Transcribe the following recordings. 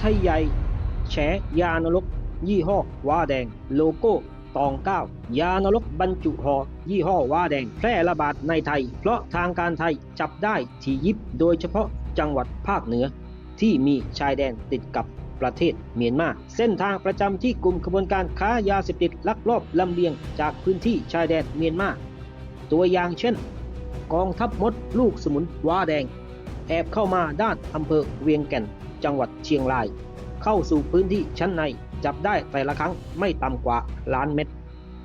ไทยใหญ่แฉยานรก ยี่ห้อว้าแดง โลโก้ตองเก้ายานรกบรรจุห่อยี่ห้อว้าแดง แพร่ระบาดในไทย เพราะทางการไทยจับได้ที่ยิบโดยเฉพาะจังหวัดภาคเหนือ ที่มีชายแดนติดกับประเทศเมียนมา เส้นทางประจำที่กลุ่มขบวนการค้ายาเสพติดลักลอบลำเลียงจากพื้นที่ชายแดนเมียนมา ตัวอย่างเช่น กองทัพมดลูกสมุนว้าแดง แอบเข้ามาด้านอำเภอเวียงแก่น จังหวัดเชียงราย เข้าสู่พื้นที่ชั้นในจับได้แต่ละครั้งไม่ต่ำกว่าล้านเม็ด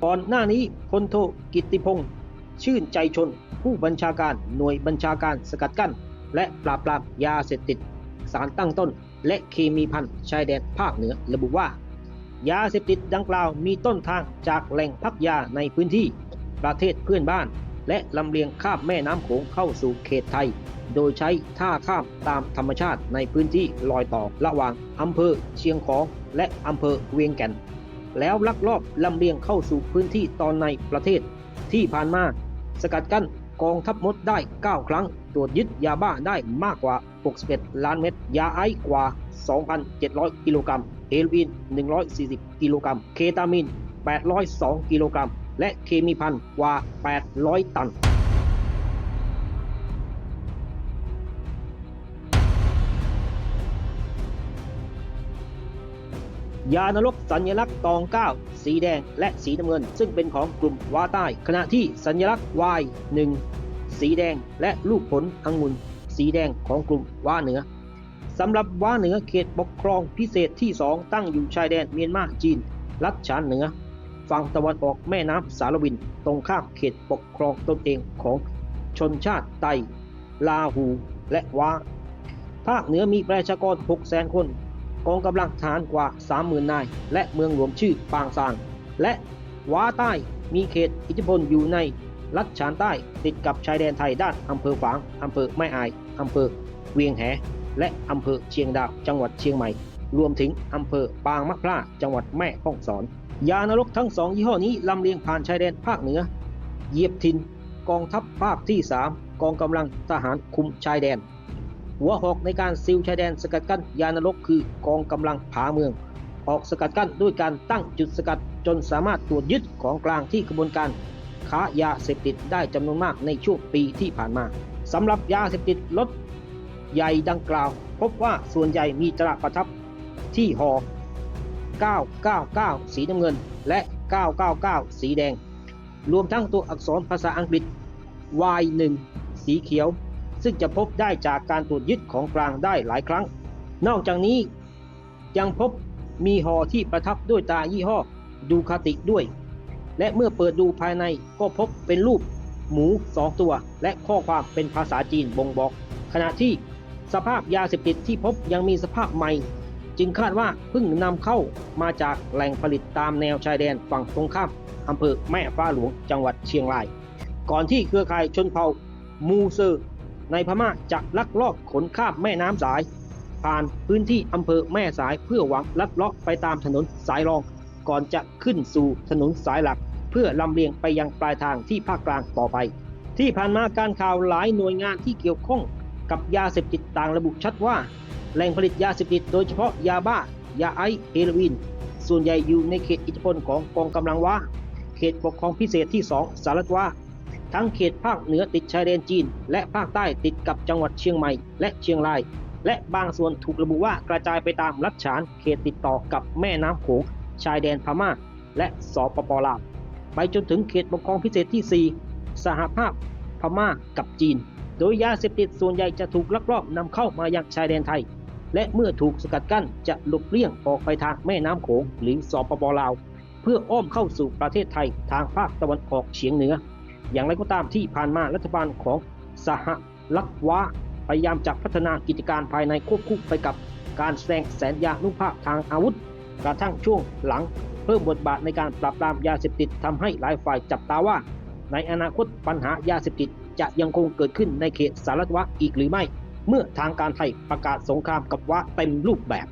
ก่อนหน้านี้พลโทกิติพงษ์ชื่นใจชน ผู้บัญชาการหน่วยบัญชาการสกัดกั้น และปราบปรามยาเสพติด สารตั้งต้น และเคมีพันชายแดนภาคเหนือระบุว่า ยาเสพติดดังกล่าวมีต้นทางจากแหล่งพักยาในพื้นที่ประเทศเพื่อนบ้าน และลำเลียงข้ามแม่น้ำโขงเข้าสู่เขตไทย โดยใช้ท่าข้ามตามธรรมชาติในพื้นที่ลอยต่อระหว่างอำเภอเชียงของและอำเภอเวียงแก่น แล้วลักลอบลำเลียงเข้าสู่พื้นที่ตอนในประเทศ ที่ผ่านมา สกัดกั้นกองทัพมดได้ 9 ครั้ง ตรวจยึดยาบ้าได้มากกว่า 61 ล้านเม็ด ยาไอซ์กว่า 2,700 กิโลกรัม เฮโรอีน 140 กิโลกรัม เคตามีน 802 กิโลกรัม และเคมีพันกว่า 800 ตัน ยานรกสัญลักษณ์ตองเก้าสีแดงและสีน้ำเงิน ซึ่งเป็นของกลุ่มวาใต้ ขณะที่สัญลักษณ์ Y 1สีแดงและลูกผลอังุนสีแดงของกลุ่มวาเหนือสำหรับวาเหนือเขตปกครองพิเศษที่ 2 ตั้งอยู่ชายแดนเมียนมาจีน รัฐฉานเหนือ ฝั่งตะวันออกแม่น้ำสารวิน ตรงข้ามเขตปกครองตนเองของชนชาติไต ลาหู และวาภาคเหนือมีประชากร600,000 คน กองกำลังทหารกว่า 30,000 นาย และเมืองหลวงชื่อปางซาง และว้าใต้มีเขตอิทธิพลอยู่ในรัฐฉานใต้ติดกับชายแดนไทยด้านอำเภอฝางอำเภอแม่อายอำเภอเวียงแห และอำเภอเชียงดาว จังหวัดเชียงใหม่ รวมถึงอำเภอปางมะพร้าจังหวัดแม่ฮ่องสอน ยานรกทั้งสองยี่ห้อนี้ลำเลียงผ่านชายแดนภาคเหนือเหยียบทินกองทัพภาคที่ 3 กองกำลังทหารคุมชายแดน หัวหอกในการซิลชายแดนสกัดกั้นยานรกคือกองกำลังผาเมือง ออกสกัดกั้นด้วยการตั้งจุดสกัดจนสามารถตรวจยึดของกลางที่กระบวนการค้ายาเสพติดได้จำนวนมากในช่วงปีที่ผ่านมาสำหรับยาเสพติดรถใหญ่ดังกล่าว พบว่าส่วนใหญ่มีตราประทับที่หอ 999 สีน้ำเงิน และ 999 สีแดง รวมทั้งตัวอักษรภาษาอังกฤษ Y1 สีเขียว ซึ่งจะพบได้จากการตรวจยึดของกลางได้หลายครั้ง นอกจากนี้ยังพบมีห่อที่ประทับด้วยตายี่ห้อดูคาติด้วย และเมื่อเปิดดูภายในก็พบเป็นรูปหมูสองตัว และข้อความเป็นภาษาจีนบ่งบอก ขณะที่สภาพยาเสพติดที่พบยังมีสภาพใหม่ จึงคาดว่าเพิ่งนำเข้ามาจากแหล่งผลิตตามแนวชายแดนฝั่งตรงข้ามอำเภอแม่ฟ้าหลวงจังหวัดเชียงราย ก่อนที่เครือข่ายชนเผ่ามูเซอร์ ในพม่าจะลักลอบขนข้ามแม่น้ำสาย ผ่านพื้นที่อำเภอแม่สายเพื่อหวังลัดเลาะไปตามถนนสายรอง ก่อนจะขึ้นสู่ถนนสายหลัก เพื่อลำเลียงไปยังปลายทางที่ภาคกลางต่อไป ที่ผ่านมาการข่าวหลายหน่วยงานที่เกี่ยวข้องกับยาเสพติดต่างระบุชัดว่า แหล่งผลิตยาเสพติดโดยเฉพาะยาบ้า ยาไอซ์เฮโรอีน ส่วนใหญ่อยู่ในเขตอิทธิพลของกองกำลังว่าเขตปกครองพิเศษที่ 2 สารัตว่าทั้งเขตภาคเหนือติดชายแดนจีน และภาคใต้ติดกับจังหวัดเชียงใหม่ และเชียงราย และบางส่วนถูกระบุว่ากระจายไปตามรัฐฉานเขตติดต่อกับแม่น้ำโขงชายแดนพม่า และสปปลาวไปจนถึงเขตปกครองพิเศษที่ 4 สหภาพพม่ากับจีน โดยยาเสพติดส่วนใหญ่จะถูกลักลอบนำเข้ามายังชายแดนไทย และเมื่อถูกสกัดกั้นจะหลบเลี่ยงออกไปทางแม่น้ำโขงหรือสปปลาว เพื่ออ้อมเข้าสู่ประเทศไทยทางภาคตะวันออกเฉียงเหนือ อย่างไรก็ตามที่ผ่านมารัฐบาลของสหรัฐวะพยายามจะพัฒนากิจการภายในควบคู่ไปกับการแสดงแสนยานุภาพทางอาวุธ กระทั่งช่วงหลัง เพิ่มบทบาทในการปราบปรามยาเสพติดทำให้หลายฝ่ายจับตาว่า ในอนาคตปัญหายาเสพติดจะยังคงเกิดขึ้นในเขตสารวัตรอีกหรือไม่ เมื่อทางการไทยประกาศสงครามกับวะเต็มรูปแบบ